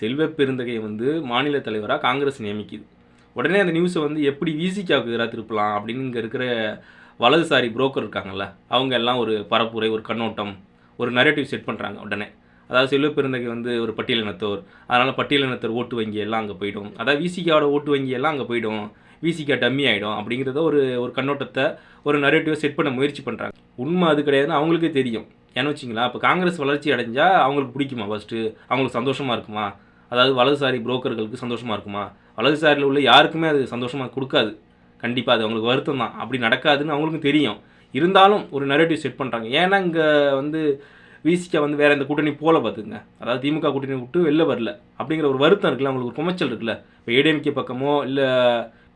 செல்வ பெருந்தகையை வந்து மாநில தலைவராக காங்கிரஸ் நியமிக்குது. உடனே அந்த நியூஸை வந்து எப்படி விசிகாவுக்கு எதிராக திருப்பலாம் அப்படின்னு இங்கே இருக்கிற வலதுசாரி புரோக்கர் இருக்காங்கல்ல அவங்க எல்லாம் ஒரு பரப்புரை ஒரு கண்ணோட்டம் ஒரு நரேட்டிவ் செட் பண்ணுறாங்க உடனே. அதாவது செல்வ பெருந்தகை வந்து ஒரு பட்டியலினத்தோர். அதனால் பட்டியலினத்தோர் ஓட்டு வங்கி எல்லாம் அங்கே போயிடும். அதாவது விசிகாவோட ஓட்டு வங்கி எல்லாம் அங்கே போயிடும். விசிகா டம்மி ஆகிடும் அப்படிங்கிறத ஒரு ஒரு கண்ணோட்டத்தை ஒரு நரேட்டிவை செட் பண்ண முயற்சி பண்ணுறாங்க உண்மை அது கிடையாதுன்னு அவங்களுக்கே தெரியும். ஏன்னு வச்சிங்களா இப்போ காங்கிரஸ் வளர்ச்சி அடைஞ்சால் அவங்களுக்கு பிடிக்குமா ஃபஸ்ட்டு அவங்களுக்கு சந்தோஷமாக இருக்குமா? அதாவது வலதுசாரி புரோக்கர்களுக்கு சந்தோஷமாக இருக்குமா? வலதுசாரியில் உள்ள யாருக்குமே அது சந்தோஷமாக கொடுக்காது. கண்டிப்பாக அது அவங்களுக்கு வருத்தம் தான். அப்படி நடக்காதுன்னு அவங்களுக்கும் தெரியும். இருந்தாலும் ஒரு நெரேட்டிவ் செட் பண்ணுறாங்க ஏன்னா இங்கே வந்து விசிகா வந்து வேறு எந்த கூட்டணி போல பார்த்துங்க அதாவது திமுக கூட்டணி விட்டு வெளில வரல. அப்படிங்கிற ஒரு வருத்தம் இருக்குல்ல அவங்களுக்கு ஒரு குமைச்சல் இருக்குல்ல. இப்போ ஏடிஎம்கே பக்கமோ இல்லை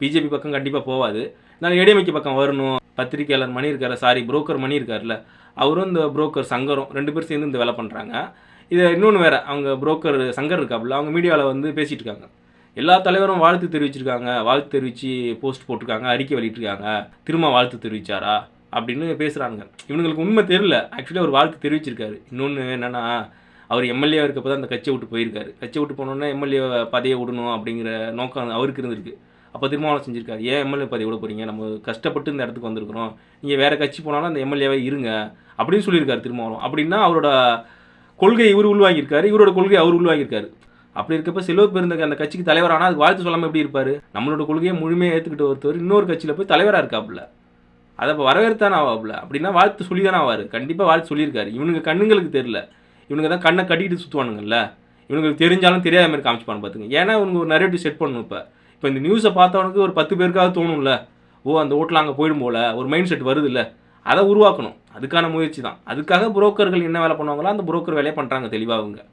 பிஜேபி பக்கம் கண்டிப்பாக போகாது நான் ஏடிஎம்கே பக்கம் வரணும். பத்திரிக்கையாளர் மணி இருக்கார் சாரி புரோக்கர் மணி இருக்கார்ல அவரும் இந்த புரோக்கர் சங்கரும் ரெண்டு பேரும் சேர்ந்து இந்த வேலை பண்ணுறாங்க இது இன்னொன்று வேறு அவங்க புரோக்கர் சங்கர் இருக்காப்புல அவங்க மீடியாவில் வந்து பேசிகிட்டு இருக்காங்க. எல்லா தலைவரும் வாழ்த்து தெரிவிச்சிருக்காங்க. வாழ்த்து தெரிவித்து போஸ்ட் போட்டிருக்காங்க அறிக்கை வெளியிட்டிருக்காங்க. திரும்ப வாழ்த்து தெரிவிச்சாரா? அப்படின்னு பேசுகிறாங்க இவனுங்களுக்கு உண்மை தெரில ஆக்சுவலி அவர் வாழ்த்து தெரிவிச்சிருக்காரு. இன்னொன்று என்னென்னா அவர் எம்எல்ஏ இருக்கப்போ தான் அந்த கட்சியை விட்டு போயிருக்காரு. கட்சியை விட்டு போனோன்னே எம்எல்ஏ பதவியை விடணும் அப்படிங்கிற நோக்கம் அவருக்கு இருந்திருக்கு. அப்போ திருமாவளம் செஞ்சுருக்காரு ஏன் எம்எல்ஏ பதவி விட போகிறீங்க நம்ம கஷ்டப்பட்டு இந்த இடத்துக்கு வந்திருக்கிறோம். நீங்கள் வேறு கட்சி போனாலும் அந்த எம்எல்ஏவை இருங்க. அப்படின்னு சொல்லியிருக்காரு திருமாவளம் அப்படின்னா அவரோட கொள்கை இவர் உள்வாங்கியிருக்காரு இவரோட கொள்கை அவர் உள்வாங்கியிருக்காரு. அப்படி இருக்கப்ப செல்வ பெருந்தக அந்த கட்சிக்கு தலைவரானா அதுக்கு வாழ்த்து சொல்லாமல் எப்படி இருப்பார்? நம்மளோட கொள்கையை முழுமையாக ஏற்றுக்கிட்டு ஒருத்தவர் இன்னொரு கட்சியில் போய் தலைவராக இருக்காப்புல. அதை இப்போ வரவேற்றானே ஆவாப்புல. அப்படின்னா வாழ்த்து சொல்லி தானே ஆவார். கண்டிப்பாக வாழ்த்து சொல்லியிருக்காரு. இவனுங்க கண்ணுங்களுக்கு தெரில இவனுங்க தான் கண்ணை கட்டிட்டு சுற்றுவானுங்கல்ல இவனுங்களுக்கு தெரிஞ்சாலும் தெரியாத மாதிரி காமிச்சுப்பான்னு பார்த்துங்க ஏன்னா இவங்க ஒரு நரேட்டிவ் செட் பண்ணணும் இப்போ. இப்போ இந்த நியூஸை பார்த்தவனுக்கு ஒரு பத்து பேருக்காவது தோணும்ல. ஓ அந்த ஓட்டில் அங்கே போயிடும் போல. ஒரு மைண்ட் செட் வருதுல்ல. அதை உருவாக்கணும். அதுக்கான முயற்சி தான். அதுக்காக புரோக்கர்கள் என்ன வேலை பண்ணுவாங்களோ அந்த புரோக்கர் வேலையை பண்ணுறாங்க தெளிவாக அவங்க.